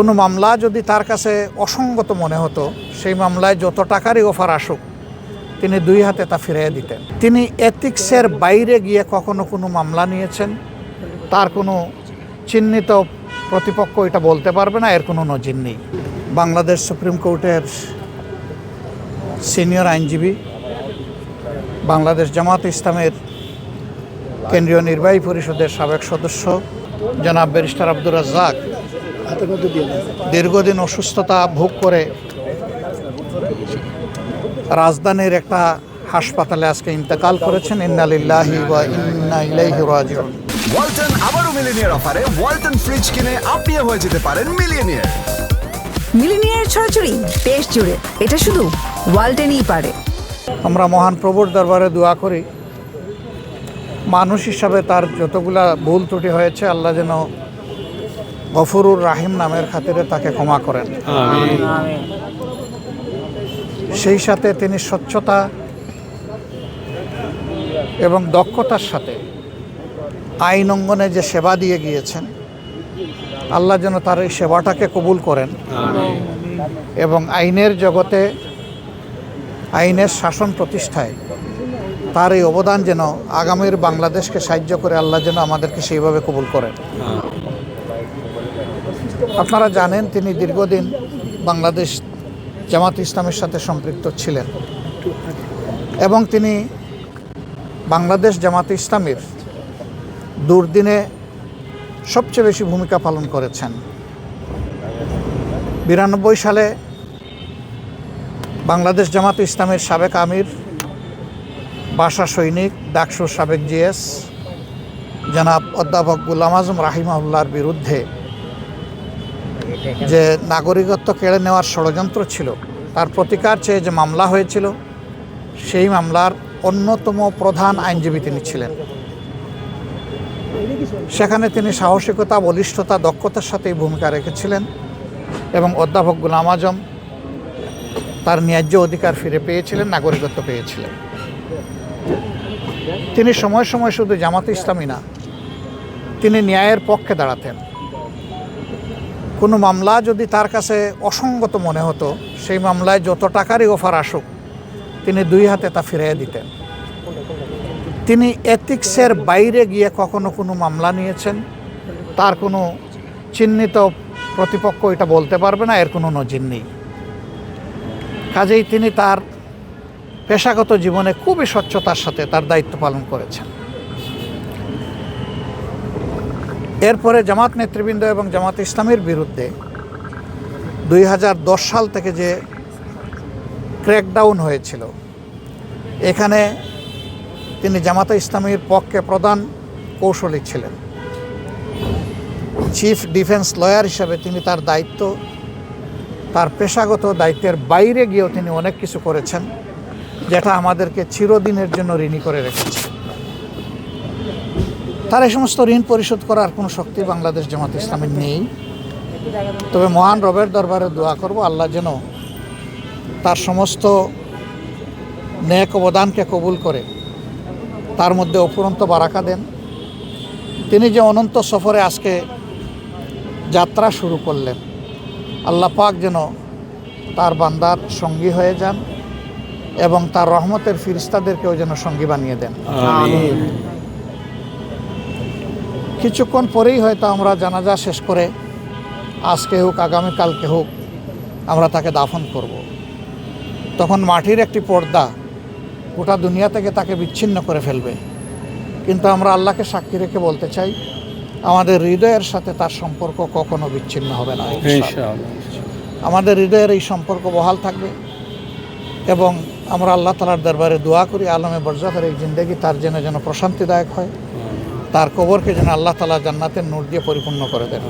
কোনো মামলা যদি তার কাছে অসঙ্গত মনে হতো, সেই মামলায় যত টাকারই অফার আসুক, তিনি দুই হাতে তা ফিরিয়ে দিতেন। তিনি এথিক্সের বাইরে গিয়ে কখনো কোনো মামলা নিয়েছেন? তার কোনো চিহ্নিত প্রতিপক্ষ এটা বলতে পারবে না, এর কোনো নজির নেই। বাংলাদেশ সুপ্রিম কোর্টের সিনিয়র আইনজীবী, বাংলাদেশ জামাত ইসলামের কেন্দ্রীয় নির্বাহী পরিষদের সাবেক সদস্য, জনাব ব্যারিস্টার আব্দুর রাজ্জাক দীর্ঘদিন অসুস্থতা ভোগ করে রাজধানীর একটা হাসপাতালে আজকে ইন্তেকাল করেছেন। ইন্নালিল্লাহি ওয়া ইন্না ইলাইহি রাজিউন। ওয়ালটন আবারও মিলিনিয়ার অফারে ওয়ালটন ফ্রিজ কিনে আপনিও হয়ে যেতে পারেন মিলিয়নিয়ার মিলিনিয়ার ছড়াছড়ি দেশ জুড়ে। এটা শুধু ওয়ালটেনই পারে। আমরা মহান প্রভুর দরবারে দোয়া করি। মানুষ হিসাবে তার যতগুলা ভুল ত্রুটি হয়েছে আল্লাহ যেন গফরুর রাহিম নামের খাতিরে তাকে ক্ষমা করেন। সেই সাথে তিনি স্বচ্ছতা এবং দক্ষতার সাথে আইন অঙ্গনে যে সেবা দিয়ে গিয়েছেন আল্লাহ যেন তার এই সেবাটাকে কবুল করেন এবং আইনের জগতে আইনের শাসন প্রতিষ্ঠায় তার এই অবদান যেন আগামীর বাংলাদেশকে সাহায্য করে আল্লাহ যেন আমাদেরকে সেইভাবে কবুল করেন। আপনারা জানেন তিনি দীর্ঘদিন বাংলাদেশ জামাত ইসলামের সাথে সম্পৃক্ত ছিলেন। এবং তিনি বাংলাদেশ জামাত ইসলামের দুর্দিনে সবচেয়ে বেশি ভূমিকা পালন করেছেন। বিরানব্বই সালে বাংলাদেশ জামাত ইসলামের সাবেক আমির, বাসা সৈনিক ডাকসুর সাবেক জিএস, জনাব অধ্যাপক গুলাম আজম রাহিমাউল্লার বিরুদ্ধে যে নাগরিকত্ব কেড়ে নেওয়ার ষড়যন্ত্র ছিল, তার প্রতিকার চেয়ে যে মামলা হয়েছিল, সেই মামলার অন্যতম প্রধান আইনজীবী তিনি ছিলেন। সেখানে তিনি সাহসিকতা, বলিষ্ঠতা, দক্ষতার সাথে এই ভূমিকা রেখেছিলেন এবং অধ্যাপক গুলাম আজম তার ন্যায্য অধিকার ফিরে পেয়েছিলেন, নাগরিকত্ব পেয়েছিলেন। তিনি সময় সময় শুধু জামাত ইসলামী না, তিনি ন্যায়ের পক্ষে দাঁড়াতেন। কোনো মামলা যদি তার কাছে অসঙ্গত মনে হতো, সেই মামলায় যত টাকারই অফার আসুক, তিনি দুই হাতে তা ফিরিয়ে দিতেন। তিনি এথিক্সের বাইরে গিয়ে কখনো কোনো মামলা নিয়েছেন, তার কোনো চিহ্নিত প্রতিপক্ষ এটা বলতে পারবে না, এর কোনো নজির নেই। কাজেই তিনি তার পেশাগত জীবনে খুবই স্বচ্ছতার সাথে তার দায়িত্ব পালন করেছেন। এরপরে জামাত নেতৃবৃন্দ এবং জামাত ইসলামের বিরুদ্ধে দুই হাজার দশ সাল থেকে যে ক্র্যাকডাউন হয়েছিল, এখানে তিনি জামাতে ইসলামীর পক্ষে প্রধান কৌশলী ছিলেন। চিফ ডিফেন্স লয়ার হিসাবে তিনি তার দায়িত্ব, তার পেশাগত দায়িত্বের বাইরে গিয়েও তিনি অনেক কিছু করেছেন, যেটা আমাদেরকে চিরদিনের জন্য ঋণী করে রেখেছে। তার এই সমস্ত ঋণ পরিশোধ করার কোনো শক্তি বাংলাদেশ জামাত ইসলামের নেই। তবে মহান রবের দরবারে দোয়া করব, আল্লাহ যেন তার সমস্ত ন্যাক অবদানকে কবুল করে, তার মধ্যে অফুরন্ত বারাকা দেন। তিনি যে অনন্ত সফরে আজকে যাত্রা শুরু করলেন, আল্লাহ পাক যেন তার বান্দার সঙ্গী হয়ে যান এবং তার রহমতের ফিরিস্তাদেরকেও যেন সঙ্গী বানিয়ে দেন। কিছুক্ষণ পরেই হয়তো আমরা জানাজা শেষ করে আজকে হোক আগামীকালকে হোক আমরা তাকে দাফন করব। তখন মাটির একটি পর্দা গোটা দুনিয়া থেকে তাকে বিচ্ছিন্ন করে ফেলবে। কিন্তু আমরা আল্লাহকে সাক্ষী রেখে বলতে চাই আমাদের হৃদয়ের সাথে তার সম্পর্ক কখনো বিচ্ছিন্ন হবে না আমাদের হৃদয়ের এই সম্পর্ক বহাল থাকবে এবং আমরা আল্লাহ তালার দরবারে দোয়া করি আলমে বরজাফের এই জিন্দগি তার জন্য যেন প্রশান্তিদায়ক হয়। তার কবরকে যেন আল্লাহ তালা জান্নাতের নূর দিয়ে পরিপূর্ণ করে দেন।